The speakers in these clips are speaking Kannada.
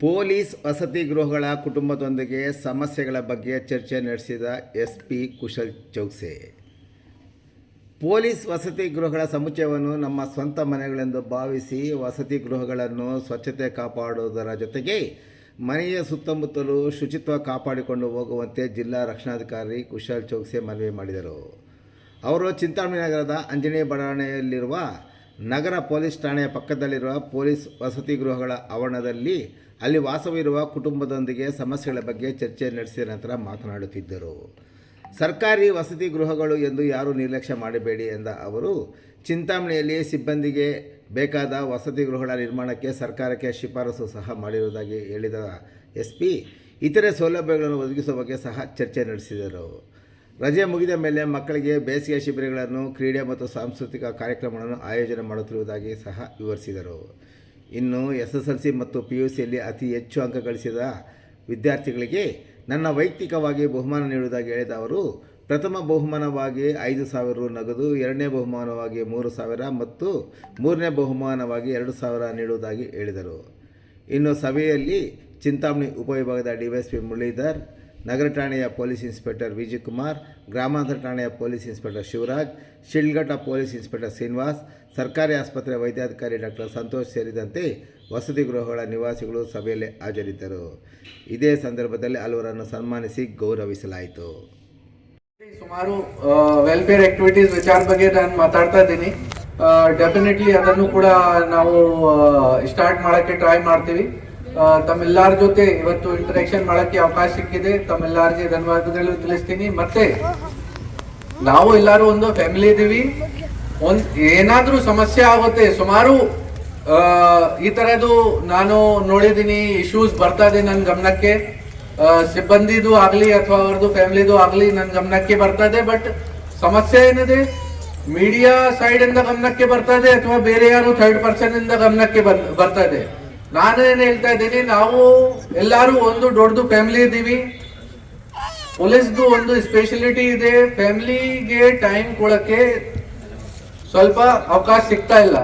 ಪೊಲೀಸ್ ವಸತಿ ಗೃಹಗಳ ಕುಟುಂಬದೊಂದಿಗೆ ಸಮಸ್ಯೆಗಳ ಬಗ್ಗೆ ಚರ್ಚೆ ನಡೆಸಿದ S P Kushal Chouksey. Police ವಸತಿ ಗೃಹಗಳ ಸಮುಚ್ಚಯವನ್ನು ನಮ್ಮ ಸ್ವಂತ ಮನೆಗಳೆಂದು ಭಾವಿಸಿ ವಸತಿ ಗೃಹಗಳನ್ನು ಸ್ವಚ್ಛತೆ ಕಾಪಾಡುವುದರ ಜೊತೆಗೆ ಮನೆಯ ಸುತ್ತಮುತ್ತಲು ಶುಚಿತ್ವ ಕಾಪಾಡಿಕೊಂಡು ಹೋಗುವಂತೆ ಜಿಲ್ಲಾ ರಕ್ಷಣಾಧಿಕಾರಿ ಕುಶಲ್ ಚೌಕ್ಸೆ ಮನವಿ ಮಾಡಿದರು. ಅವರು ಚಿಂತಾಮಣಿ ನಗರದ ಅಂಜನೇಯ ಬಡಾವಣೆಯಲ್ಲಿರುವ ನಗರ ಪೊಲೀಸ್ ಠಾಣೆಯ ಪಕ್ಕದಲ್ಲಿರುವ ಪೊಲೀಸ್ ವಸತಿ ಗೃಹಗಳ ಆವರಣದಲ್ಲಿ ಅಲ್ಲಿ ವಾಸವಿರುವ ಕುಟುಂಬದೊಂದಿಗೆ ಸಮಸ್ಯೆಗಳ ಬಗ್ಗೆ ಚರ್ಚೆ ನಡೆಸಿದ ನಂತರ ಮಾತನಾಡುತ್ತಿದ್ದರು. ಸರ್ಕಾರಿ ವಸತಿ ಗೃಹಗಳು ಎಂದು ಯಾರೂ ನಿರ್ಲಕ್ಷ್ಯ ಮಾಡಬೇಡಿ ಎಂದ ಅವರು, ಚಿಂತಾಮಣಿಯಲ್ಲಿ ಸಿಬ್ಬಂದಿಗೆ ಬೇಕಾದ ವಸತಿ ಗೃಹಗಳ ನಿರ್ಮಾಣಕ್ಕೆ ಸರ್ಕಾರಕ್ಕೆ ಶಿಫಾರಸು ಸಹ ಮಾಡಿರುವುದಾಗಿ ಹೇಳಿದ ಎಸ್ ಪಿ ಇತರೆ ಸೌಲಭ್ಯಗಳನ್ನು ಒದಗಿಸುವ ಬಗ್ಗೆ ಸಹ ಚರ್ಚೆ ನಡೆಸಿದರು. ರಜೆ ಮುಗಿದ ಮೇಲೆ ಮಕ್ಕಳಿಗೆ ಬೇಸಿಗೆ ಶಿಬಿರಗಳನ್ನು, ಕ್ರೀಡೆ ಮತ್ತು ಸಾಂಸ್ಕೃತಿಕ ಕಾರ್ಯಕ್ರಮಗಳನ್ನು ಆಯೋಜನೆ ಮಾಡುತ್ತಿರುವುದಾಗಿ ಸಹ ವಿವರಿಸಿದರು. ಇನ್ನು ಎಸ್ ಎಸ್ ಎಲ್ ಸಿ ಮತ್ತು ಪಿ ಯು ಸಿಯಲ್ಲಿ ಅತಿ ಹೆಚ್ಚು ಅಂಕ ಗಳಿಸಿದ ವಿದ್ಯಾರ್ಥಿಗಳಿಗೆ ನನ್ನ ವೈಯಕ್ತಿಕವಾಗಿ ಬಹುಮಾನ ನೀಡುವುದಾಗಿ ಹೇಳಿದ ಅವರು, ಪ್ರಥಮ ಬಹುಮಾನವಾಗಿ ಐದು ಸಾವಿರ ರು ನಗದು, ಎರಡನೇ ಬಹುಮಾನವಾಗಿ ಮೂರು ಸಾವಿರ ಮತ್ತು ಮೂರನೇ ಬಹುಮಾನವಾಗಿ ಎರಡು ಸಾವಿರ ನೀಡುವುದಾಗಿ ಹೇಳಿದರು. ಇನ್ನು ಸಭೆಯಲ್ಲಿ ಚಿಂತಾಮಣಿ ಉಪವಿಭಾಗದ ಡಿವೈಎಸ್ಪಿ ಮುರಳೀಧರ್ ನಗರ ಠಾಣೆಯ ಪೊಲೀಸ್ ಇನ್ಸ್ಪೆಕ್ಟರ್ ವಿಜಯಕುಮಾರ್, ಗ್ರಾಮಾಂತರ ಠಾಣೆಯ police inspector Shivaraj Sidlaghatta police inspector Srinivas, ಸರ್ಕಾರಿ ಆಸ್ಪತ್ರೆ ವೈದ್ಯಾಧಿಕಾರಿ ಡಾಕ್ಟರ್ ಸಂತೋಷ್ ಸೇರಿದಂತೆ ವಸತಿ ಗೃಹಗಳ ನಿವಾಸಿಗಳು ಸಭೆಯಲ್ಲಿ ಹಾಜರಿದ್ದರು. ಇದೇ ಸಂದರ್ಭದಲ್ಲಿ ಹಲವರನ್ನು ಸನ್ಮಾನಿಸಿ ಗೌರವಿಸಲಾಯಿತು. ಸುಮಾರು ವೆಲ್ಫೇರ್ ಆಕ್ಟಿವಿಟೀಸ್ ವಿಚಾರ ಬಗ್ಗೆ ನಾನು ಮಾತಾಡ್ತಾ ಇದ್ದೀನಿ. ಡೆಫಿನೆಟ್ಲಿ ಅದನ್ನು ಕೂಡ ನಾವು ಸ್ಟಾರ್ಟ್ ಮಾಡೋಕ್ಕೆ ಟ್ರೈ ಮಾಡ್ತೀವಿ. ತಮ್ಮೆಲ್ಲರ ಜೊತೆ ಇವತ್ತು ಇಂಟರಾಕ್ಷನ್ ಮಾಡಕ್ಕೆ ಅವಕಾಶ ಸಿಕ್ಕಿದೆ. ತಮ್ಮೆಲ್ಲರಿಗೆ ಧನ್ಯವಾದಗಳು ತಿಳಿಸ್ತೀನಿ. ಮತ್ತೆ, ನಾವು ಎಲ್ಲರೂ ಒಂದು ಫ್ಯಾಮಿಲಿ ಇದೀವಿ. ಒಂದ್ ಏನಾದ್ರೂ ಸಮಸ್ಯೆ ಆಗುತ್ತೆ, ಸುಮಾರು ಈ ತರದ್ದು ನಾನು ನೋಡಿದೀನಿ ಇಶ್ಯೂಸ್ ಬರ್ತಾ ಇದೆ ನನ್ನ ಗಮನಕ್ಕೆ. ಸಿಬ್ಬಂದಿದು ಆಗ್ಲಿ ಅಥವಾ ಅವ್ರದ್ದು ಫ್ಯಾಮಿಲಿದು ಆಗ್ಲಿ ನನ್ನ ಗಮನಕ್ಕೆ ಬರ್ತಾ ಇದೆ ಬಟ್ ಸಮಸ್ಯೆ ಏನಿದೆ? ಮೀಡಿಯಾ ಸೈಡ್ ಇಂದ ಗಮನಕ್ಕೆ ಬರ್ತಾ ಇದೆ ಅಥವಾ ಬೇರೆ ಯಾರು ಥರ್ಡ್ ಪರ್ಸನ್ ಇಂದ ಗಮನಕ್ಕೆ ಬರ್- ಬರ್ತಾ ಇದೆ? ನಾನೇನ್ ಹೇಳ್ತಾ ಇದ್ದೀನಿ, ನಾವು ಎಲ್ಲರೂ ಒಂದು ದೊಡ್ಡದು ಫ್ಯಾಮಿಲಿ ಇದ್ದೀವಿ. ಪೊಲೀಸ್ದು ಒಂದು ಸ್ಪೆಷಾಲಿಟಿ ಇದೆ ಫ್ಯಾಮಿಲಿಗೆ ಟೈಮ್ ಕೊಡೋಕ್ಕೆ ಸ್ವಲ್ಪ ಅವಕಾಶ ಸಿಗ್ತಾ ಇಲ್ಲ.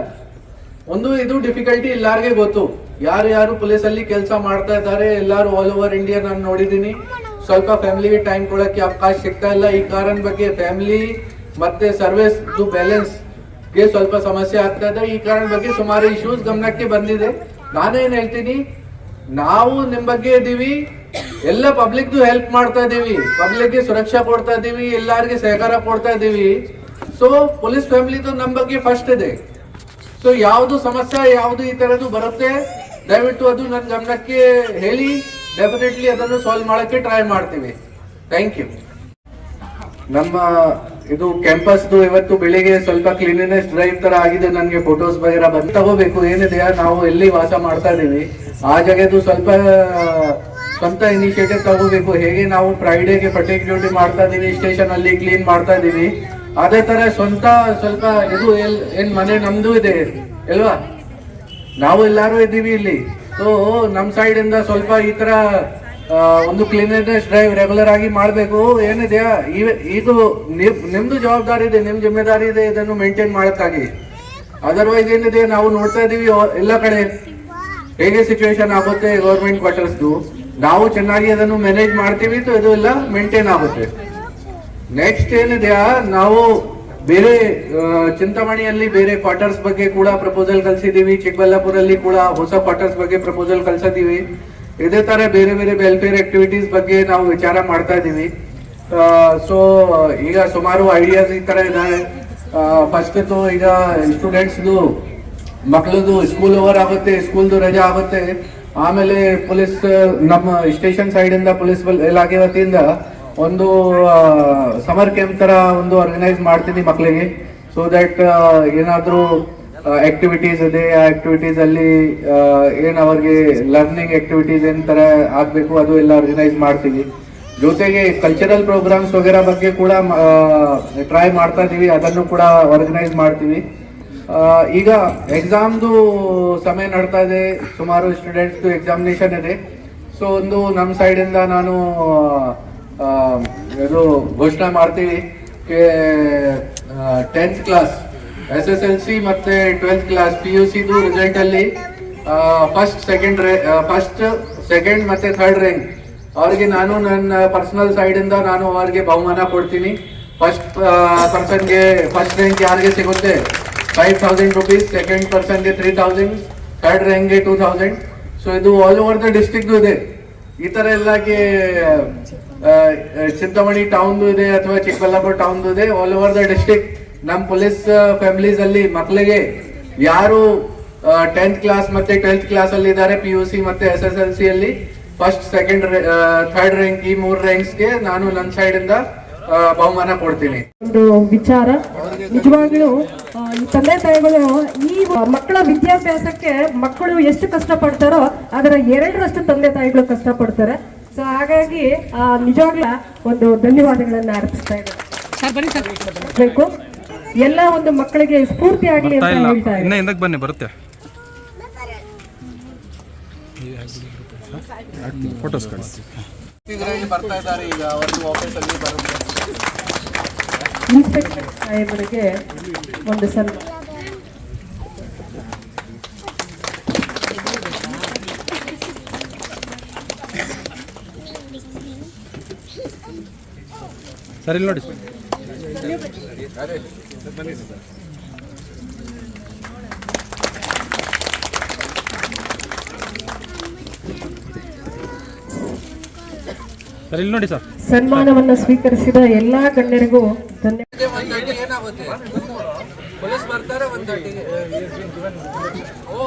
ಒಂದು ಇದು ಡಿಫಿಕಲ್ಟಿ ಎಲ್ಲಾರ್ಗೆ ಗೊತ್ತು. ಯಾರು ಯಾರು ಪೊಲೀಸಲ್ಲಿ ಕೆಲಸ ಮಾಡ್ತಾ ಇದ್ದಾರೆ, ಎಲ್ಲರೂ ಆಲ್ ಓವರ್ ಇಂಡಿಯಾ ನಾನು ನೋಡಿದ್ದೀನಿ. ಸ್ವಲ್ಪ ಫ್ಯಾಮಿಲಿಗೆ ಟೈಮ್ ಕೊಡೋಕ್ಕೆ ಅವಕಾಶ ಸಿಗ್ತಾ ಇಲ್ಲ. ಈ ಕಾರಣ ಬಗ್ಗೆ ಫ್ಯಾಮಿಲಿ ಮತ್ತೆ ಸರ್ವಿಸ್ ಬ್ಯಾಲೆನ್ಸ್ಗೆ ಸ್ವಲ್ಪ ಸಮಸ್ಯೆ ಆಗ್ತಾ ಇದೆ. ಈ ಕಾರಣ ಬಗ್ಗೆ ಸುಮಾರು ಇಶ್ಯೂಸ್ ಗಮನಕ್ಕೆ ಬಂದಿದೆ. ನಾನೇನ್ ಹೇಳ್ತೀನಿ? ನಾವು ನಿಮ್ ಬಗ್ಗೆ ಇದೀವಿ. ಎಲ್ಲ ಪಬ್ಲಿಕ್ ಹೆಲ್ಪ್ ಮಾಡ್ತಾ ಇದೀವಿ. ಪಬ್ಲಿಕ್ಗೆ ಸುರಕ್ಷಾ ಕೊಡ್ತಾ ಇದೀವಿ, ಎಲ್ಲರಿಗೆ ಸಹಕಾರ ಕೊಡ್ತಾ ಇದೀವಿ. ಸೊ ಪೊಲೀಸ್ ಫ್ಯಾಮಿಲಿದು ನಮ್ಮ ಬಗ್ಗೆ ಫಸ್ಟ್ ಇದೆ. ಸೊ ಯಾವುದು ಸಮಸ್ಯೆ, ಯಾವುದು ಈ ತರದ್ದು ಬರುತ್ತೆ, ದಯವಿಟ್ಟು ಅದು ನನ್ನ ಗಮನಕ್ಕೆ ಹೇಳಿ. ಡೆಫಿನೆಟ್ಲಿ ಅದನ್ನು ಸಾಲ್ವ್ ಮಾಡಕ್ಕೆ ಟ್ರೈ ಮಾಡ್ತೀವಿ. ಥ್ಯಾಂಕ್ ಯು ನಮ್ಮ ಇದು ಕ್ಯಾಂಪಸ್ ಇವತ್ತು ಬೆಳಿಗ್ಗೆ ಸ್ವಲ್ಪ ಕ್ಲೀನಿನೆಸ್ ಡ್ರೈವ್ ತರ ಆಗಿದೆ ನನಗೆ ಫೋಟೋಸ್ ವಗೇರಾ ಬಂದು ತಗೋಬೇಕು ಏನಿದೆ ನಾವು ಎಲ್ಲಿ ವಾಸ ಮಾಡ್ತಾ ಇದೀವಿ, ಆ ಜಾಗದ್ದು ಸ್ವಲ್ಪ, ಸ್ವಂತ ಇನಿಷಿಯೇಟಿವ್ ತಗೋಬೇಕು. ಹೇಗೆ ನಾವು ಫ್ರೈಡೇಗೆ ಪಟೇಕ್ ಡ್ಯೂಟಿ ಮಾಡ್ತಾ ಇದೀವಿ ಸ್ಟೇಷನ್ ಅಲ್ಲಿ ಕ್ಲೀನ್ ಮಾಡ್ತಾ ಇದೀವಿ, ಅದೇ ತರ ಸ್ವಂತ ಸ್ವಲ್ಪ ಇದು ಎಲ್ ಏನ್ ಮನೆ ನಮ್ದು ಇದೆ, ಅಲ್ವಾ? ನಾವು ಎಲ್ಲಾರು ಇದ್ದೀವಿ ಇಲ್ಲಿ. ಸೊ ನಮ್ ಸೈಡ್ ಇಂದ ಸ್ವಲ್ಪ ಈ ತರ ಒಂದು ಕ್ಲೀನ್ನೆಸ್ ಡ್ರೈವ್ ರೆಗ್ಯುಲರ್ ಆಗಿ ಮಾಡಬೇಕು. ಏನಿದೆ? ಇವ- ಇದು ನಿಮ್- ನಿಮ್ದು ಜವಾಬ್ದಾರಿ ಇದೆ, ನಿಮ್ ಜಿಮ್ಮೆದಾರಿ ಇದೆ ಇದನ್ನು ಮೇಂಟೈನ್ ಮಾಡೋಕ್ಕಾಗಿ. ಅದರ್ವೈಸ್ ಏನಿದೆ? ನಾವು ನೋಡ್ತಾ ಇದೀವಿ ಎಲ್ಲ ಕಡೆ. ಹೇಗೆ ಸಿಚುವೇಶನ್ ಆಗುತ್ತೆ ಗೌರ್ಮೆಂಟ್ ಕ್ವಾರ್ಟರ್ಸ್ದು ನಾವು ಚೆನ್ನಾಗಿ ಅದನ್ನು ಮ್ಯಾನೇಜ್ ಮಾಡ್ತೀವಿ ಇದು ಎಲ್ಲ ಮೇಂಟೈನ್ ಆಗುತ್ತೆ. ನೆಕ್ಸ್ಟ್ ಏನಿದೆಯಾ ನಾವು ಬೇರೆ ಚಿಂತಾಮಣಿಯಲ್ಲಿ ಬೇರೆ ಕ್ವಾರ್ಟರ್ಸ್ ಬಗ್ಗೆ ಕೂಡ ಪ್ರಪೋಸಲ್ ಕಳಿಸಿದೀವಿ ಚಿಕ್ಕಬಳ್ಳಾಪುರಲ್ಲಿ ಕೂಡ ಹೊಸ ಕ್ವಾರ್ಟರ್ಸ್ ಬಗ್ಗೆ ಪ್ರಪೋಸಲ್ ಕಳ್ಸಿದೀವಿ ಇದೇ ತರ ಬೇರೆ ಬೇರೆ ವೆಲ್ಫೇರ್ ಆಕ್ಟಿವಿಟೀಸ್ ಬಗ್ಗೆ ನಾವು ವಿಚಾರ ಮಾಡ್ತಾ ಇದೀವಿ ಸೊ ಈಗ ಸುಮಾರು ಐಡಿಯಾಸ್ ಈ ತರ ಇದಾವೆ ಫಸ್ಟ್ ಈಗ ಸ್ಟೂಡೆಂಟ್ಸ್ದು ಮಕ್ಕಳದು ಸ್ಕೂಲ್ ಓವರ್ ಆಗುತ್ತೆ ಸ್ಕೂಲ್ದು ರಜಾ ಆಗುತ್ತೆ. ಆಮೇಲೆ ಪೊಲೀಸ್ ನಮ್ಮ ಸ್ಟೇಷನ್ ಸೈಡ್ ಇಂದ ಪೊಲೀಸ್ ಇಲಾಖೆ ವತಿಯಿಂದ ಒಂದು ಸಮರ್ ಕ್ಯಾಂಪ್ ತರ ಒಂದು ಆರ್ಗನೈಸ್ ಮಾಡ್ತೀನಿ ಮಕ್ಕಳಿಗೆ ಸೊ ದಟ್ ಏನಾದ್ರೂ ಆಕ್ಟಿವಿಟೀಸ್ ಇದೆ, ಆ ಆಕ್ಟಿವಿಟೀಸ್ ಅಲ್ಲಿ ಏನು ಅವ್ರಿಗೆ ಲರ್ನಿಂಗ್ ಆಕ್ಟಿವಿಟೀಸ್ ಏನ್ ತರ ಆಗ್ಬೇಕು ಅದು ಎಲ್ಲ ಆರ್ಗನೈಸ್ ಮಾಡ್ತೀವಿ. ಜೊತೆಗೆ ಕಲ್ಚರಲ್ ಪ್ರೋಗ್ರಾಮ್ಸ್ ವಗೇರಾ ಬಗ್ಗೆ ಕೂಡ ಟ್ರೈ ಮಾಡ್ತಾ ಇದೀವಿ, ಅದನ್ನು ಕೂಡ ಆರ್ಗನೈಸ್ ಮಾಡ್ತೀವಿ. ಈಗ ಎಕ್ಸಾಮ್ದು ಸಮಯ ನಡ್ತಾ ಇದೆ, ಸುಮಾರು ಸ್ಟೂಡೆಂಟ್ಸ್ ಎಕ್ಸಾಮಿನೇಷನ್ ಇದೆ. ಸೊ ಒಂದು ನಮ್ಮ ಸೈಡ್ ಇಂದ ನಾನು ಇದು ಘೋಷಣೆ ಮಾಡ್ತೀವಿ. Tenth class S S L C ಮತ್ತೆ ಟ್ವೆಲ್ತ್ ಕ್ಲಾಸ್ ಪಿ ಯು ಸಿದು ರಿಸಲ್ಟ್ ಅಲ್ಲಿ ಫಸ್ಟ್ ಸೆಕೆಂಡ್ ಫಸ್ಟ್ ಸೆಕೆಂಡ್ ಮತ್ತೆ ಥರ್ಡ್ ರ್ಯಾಂಕ್ ಅವ್ರಿಗೆ ನಾನು ನನ್ನ ಪರ್ಸನಲ್ ಸೈಡ್ ಇಂದ ನಾನು ಅವ್ರಿಗೆ ಬಹುಮಾನ ಕೊಡ್ತೀನಿ. ಫಸ್ಟ್ ಪರ್ಸನ್ಗೆ ಫಸ್ಟ್ ರ್ಯಾಂಕ್ ಯಾರಿಗೆ ಸಿಗುತ್ತೆ? ಫೈವ್ ಥೌಸಂಡ್ ರುಪೀಸ್ ಸೆಕೆಂಡ್ ಪರ್ಸನ್ಗೆ ತ್ರೀ ಥೌಸಂಡ್ ಥರ್ಡ್ ರ್ಯಾಂಕ್ಗೆ ಟೂ ಥೌಸಂಡ್ ಸೊ ಇದು ಆಲ್ ಓವರ್ ದ ಡಿಸ್ಟಿಕ್ ಇದೆ. ಈ ತರ ಎಲ್ಲಕ್ಕೆ ಚಿಂತಾಮಣಿ ಟೌನ್ ಇದೆ ಅಥವಾ ಚಿಕ್ಕಬಳ್ಳಾಪುರ ಟೌನ್ ಇದೆ ಆಲ್ ಓವರ್ ದ ಡಿಸ್ಟ್ರಿಕ್ಟ್ ನಮ್ಮ ಪೊಲೀಸ್ ಫ್ಯಾಮಿಲೀಸ್ ಅಲ್ಲಿ ಮಕ್ಕಳಿಗೆ ಯಾರು ಟೆಂತ್ ಕ್ಲಾಸ್ ಮತ್ತೆ ಟ್ವೆಲ್ತ್ ಕ್ಲಾಸ್ ಅಲ್ಲಿ ಇದ್ದಾರೆ ಪಿ ಯು ಸಿ ಮತ್ತೆ ಎಸ್ ಎಸ್ ಎಲ್ ಸಿ ಅಲ್ಲಿ ಫಸ್ಟ್ ಸೆಕೆಂಡ್ ಥರ್ಡ್ ರ್ಯಾಂಕ್ ಈ ಮೂರ್ ರ್ಯಾಂಕ್ಸ್ಗೆ ನಾನು ನನ್ನ ಸೈಡ್ ಇಂದ ಬಹುಮಾನ ಕೊಡ್ತೀನಿ. ಒಂದು ವಿಚಾರ. ನಿಜವಾಗ್ಲೂ ಈ ತಂದೆ ತಾಯಿಗಳು ಈ ಮಕ್ಕಳ ವಿದ್ಯಾಭ್ಯಾಸಕ್ಕೆ ಮಕ್ಕಳು ಎಷ್ಟು ಕಷ್ಟಪಡ್ತಾರೋ ಅದರ ಎರಡರಷ್ಟು ತಂದೆ ತಾಯಿಗಳು ಕಷ್ಟಪಡ್ತಾರೆ. ಸೊ ಹಾಗಾಗಿ ನಿಜವಾಗ್ಲೂ ಒಂದು ಧನ್ಯವಾದಗಳನ್ನ ಅರ್ಪಿಸ್ತಾ ಇದ್ದಾರೆ ಬೇಕು. ಎಲ್ಲ ಒಂದು ಮಕ್ಕಳಿಗೆ ಸ್ಫೂರ್ತಿ ಆಗಲಿ ಅಂತ ಹೇಳ್ತಾರೆ ಹೇಳ್ತಾ ಇನ್ನ ಹಿಂದಕ್ಕೆ ಬನ್ನಿ ಬರುತ್ತೆ. ಫೋಟೋಸ್ ಕಳಿಸಿ. ಇದರಲ್ಲಿ ಬರ್ತಾ ಇದ್ದಾರೆ ಈಗ ಅವ್ರಿಗೆ ಆಫೀಸ್ ಅಲ್ಲಿ ಬರುತ್ತೆ. ಇನ್ಸ್ಪೆಕ್ಟರ್ ಸಾಹೇಬರಿಗೆ ಒಂದು ಸಲ ಸರ್ ಇಲ್ಲಿ ನೋಡಿ. ಸರ್ ಇಲ್ಲಿ ನೋಡಿ ಸರ್. ಸನ್ಮಾನವನ್ನು ಸ್ವೀಕರಿಸಿದ ಎಲ್ಲಾ ಗಣ್ಯರಿಗೂ ಧನ್ಯವಾದ ಒಂದ್ ಅಡಿ ಏನಾಗುತ್ತೆ ಪೊಲೀಸ್ ಬರ್ತಾರೆ ಒಂದ್ ಅಡಿಗೆ ಓ.